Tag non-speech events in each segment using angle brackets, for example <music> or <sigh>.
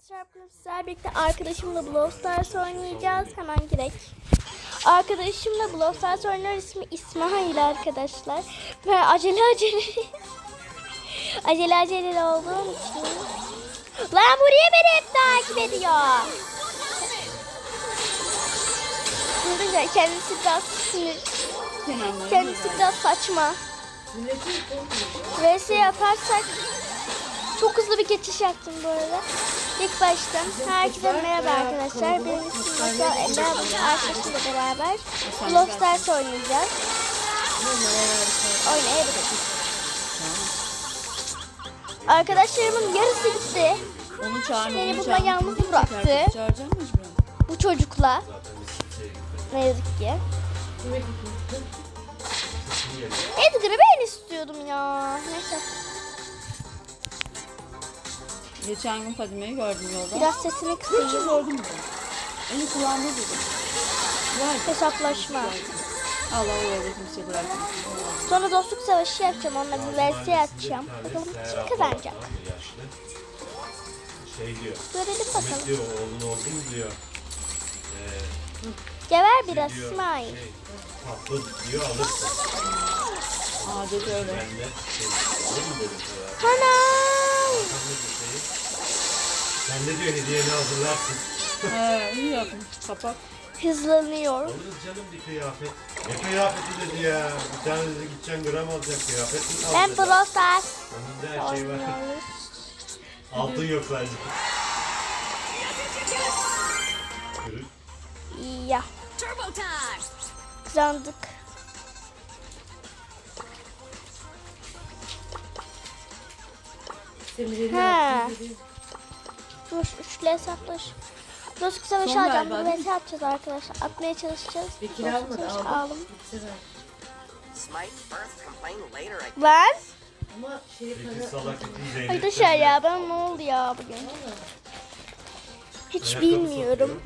Sizlerle birlikte arkadaşımla Brawl Stars oynayacağız. Hemen girek. Arkadaşımla Brawl Stars oynar ismi İsmail arkadaşlar. Ve acele acele <laughs> acele acele olduğum için Lan buraya beni hep takip ediyor. Arkadaşlar kendisi biraz sinir. Kendisi biraz saçma. VS yaparsak çok hızlı bir geçiş yaptım bu arada. İlk başta herkese merhaba arkadaşlar. Benim ismim Emre Bugün arkadaşımla beraber Brawl Stars oynayacağız. Oynayabiliriz. Arkadaşlarımın yarısı gitti. Onu çağırma. Beni çağırma. yalnız bıraktı. Bu çocukla. Ne yazık ki. Edgar'ı ben istiyordum ya. Neyse. Geçen gün Fadime'yi gördüm yolda. Biraz sesini Hiç kısayım. gördüm mü? Eli kulağında dedim. Vay. Hesaplaşma. Allah yolda kimse bırakmasın. Sonra dostluk savaşı yapacağım. Onunla bir vs atacağım. Bakalım kim kazanacak. Şey diyor. Görelim bakalım. Diyor oğlun oldu mu diyor. Ee, Gever biraz diyor İsmail. şey, tatlı diyor alırsın. Adet öyle. Ben de şey alır mı dedim. Ya. Anam. Sen de diyor hediyeni hazırlarsın. He iyi yapmış. Kapak. Hızlanıyor. Alırız canım bir kıyafet. Ne kıyafeti dedi ya. Bir tane dedi gideceksin gram alacaksın kıyafet. Ben alacaksın? Brawl Stars Onun da her şey var. oynuyoruz. <laughs> Altın yok sadece. Yürü. Ya. Kazandık. He. Dur üçlü hesaplaş. Dostluk savaşı Son alacağım. galiba, Bir değil vs atacağız arkadaşlar. Atmaya çalışacağız. Bekir Dostluk almadı, savaşı aldı. aldım. Smite first, complain later. I Ben Ama şey Peki salak bütün Zeynep. Arkadaşlar ya ben ne oldu ya bugün? Hiç bilmiyorum.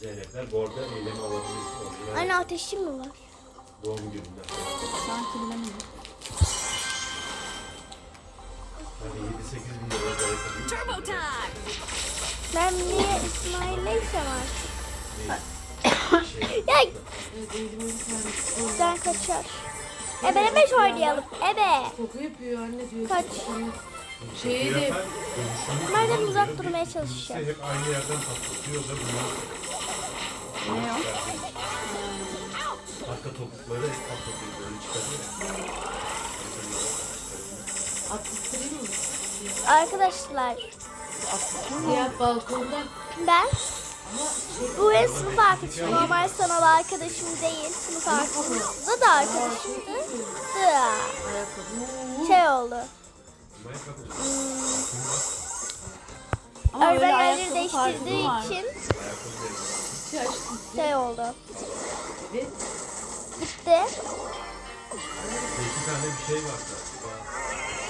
Zeynepler bu arada eylemi alabilir. Anne ateşim mi var? doğum gününde. Sanki bilemedim. Hani 7-8 bin lira da ayakkabı. Ben niye İsmail'leysem artık? <coughs> Ya bizden kaçar. Ebe ebe oynayalım. Ebe. koku yapıyor anne diyor. Kaç. Şeyi de kullanılıyor. uzak durmaya çalışacağım. hep aynı yerden patlatıyor da bunlar Ne o? arka topukları hep patlatıyor böyle çıkarıyor. attırayım mı? Arkadaşlar Siyah balkonda ben bu en sınıf arkadaşım. Normal sanal arkadaşım değil. Sınıf arkadaşımda da arkadaşımdı. Da. Şey oldu. Ama öyle Öğren yerleri değiştirdiği için şey şey oldu. Gitti. İki tane bir şey var.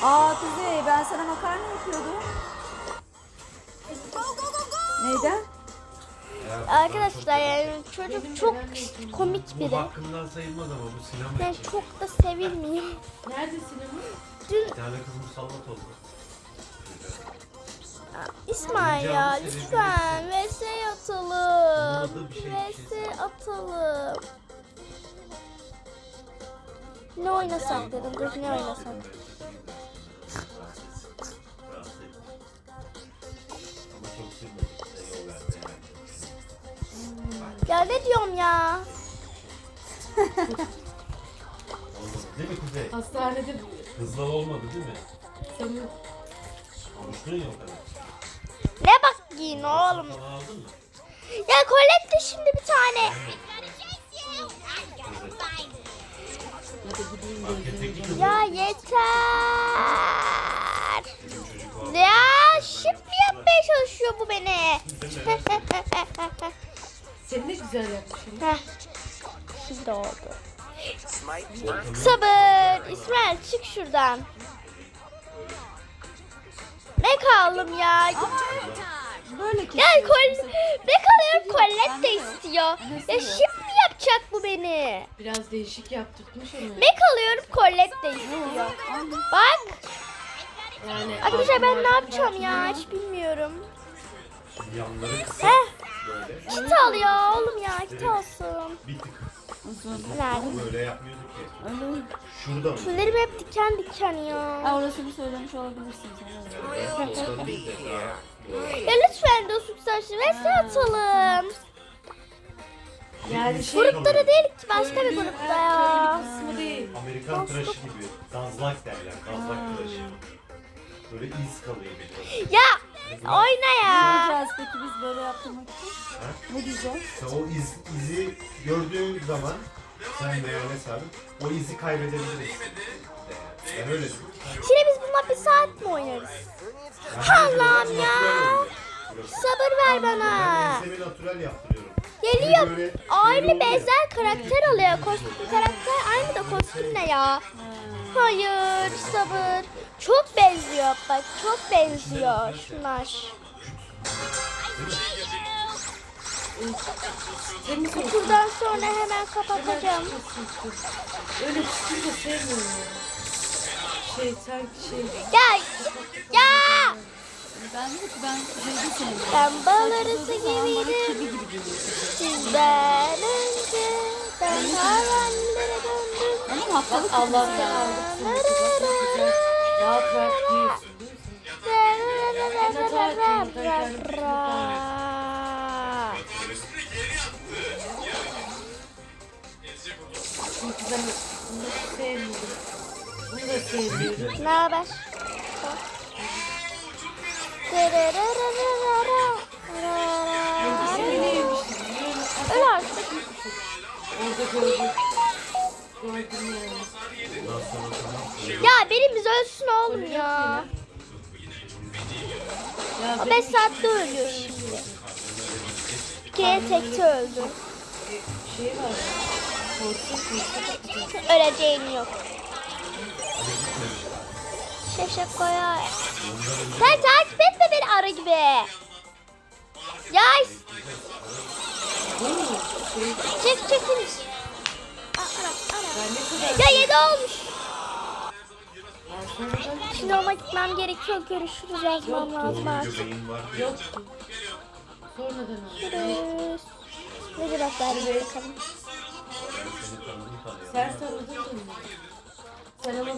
Aa Kuzey ben sana makarna yapıyordum. Neyden? Arkadaşlar yani çocuk çok komik Bu biri. hakkından sayılmaz ama bu sinema Ben için. çok da sevilmeyeyim. Neredesin ama? Dün Bir tane kız musallat oldu. İsmail ya lütfen vs atalım. Olmadı bir şey, Vs şey. atalım. Ne oynasak dedim dur ne oynasak. Ne diyorum ya? Değil mi Kuzey? Hastanede Hızlı olmadı değil mi? sanırım. Konuştun ya o kadar. Ne bak giyin oğlum. Sana aldın mı? Ya Colette şimdi bir tane. Gideyim. Ya yeter. Bizim çocuk var. Ya şıp yapmaya çalışıyor bu beni. Ne güzel yapmışsın. Heh. Şimdi oldu. Sabır. İsmail çık şuradan. Ne kaldım ya? Böyle Gel kol. Ne kalıyorum Colette de istiyor. Ya şimdi yapacak bu beni. Biraz değişik yaptırtmış onu. Ne kalıyorum Colette de istiyor. Bak. Yani Arkadaşlar ben ne yapacağım ya hiç bilmiyorum. Yanları kısa. Heh. Böyle. Kit al ya oğlum ya kit olsun. Bir tık. Uzun. Nerede? Böyle yapmıyorduk ki. Öyle. Şurada mı? Tüylerim hep diken diken ya. Ha orasını söylemiş olabilirsin sen. evet. Şurada değil de daha. Ya lütfen dostluk saçlı ve atalım. Yani şey Grupları değil ki başka bir grupta ya. köylü kısmı değil. Amerikan tıraşı gibi. Dazlak derler. Dazlak tıraşı. Böyle iz kalıyor bir de. Ya oyna Ne ya. diyeceğiz peki biz böyle yaptırmak için? Ha? Ne diyeceğiz? İşte o iz, izi gördüğün zaman sen veya ne sabit o izi kaybedebiliriz. Ben öyle diyorum. Şimdi biz bununla bir saat mi oynarız? Yani Allah'ım ya. Sabır ver bana. Ben ensemi natürel yaptırıyorum. Geliyor. Aynı benzer karakter alıyor. Kostüm karakter aynı da kostüm ne ya? Hayır sabır. Çok benziyor bak çok benziyor şunlar. Olsun. Buradan sonra hemen kapatacağım. Öyle çıkınca sevmiyorum ya. Şey sanki şey. Ya ya Ben ben sevdi seni. ben bal bana gibiydim. Sizden önce ben hayvanlara. Ama haftalık Allah'tan aldık. Rahat rahat giyiyorsun? Çünkü ben bunu sevmiyorum. Bunu da sevmiyorum. Ne haber? Seni oğlum ya. Ya O benim 5 saatte ölüyor şimdi. Bir kere tekte öldü. şey var. Öleceğin yok. Şaşak koyar. Sen takip etme beni arı gibi. Ya? Şey, çek kadar Ya 7 olmuş. Şimdi ona gitmem gerekiyor. Görüşürüz yazmam lazım artık. yok. Sonradan. Görüşürüz. Ne cevaplar verir bakalım. Sen tanıdın mı? Ama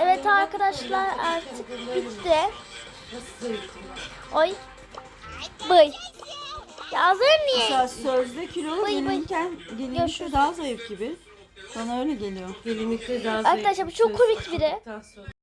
Evet arkadaşlar artık bitti. Oy. Bıy. Ya hazır niye? Mesela sözde kilolu Bay bay. gelirken gelinlikte daha zayıf gibi. Bana öyle geliyor. Gelinlikte daha Arkadaşlar bu çok komik biri. Daha sonra.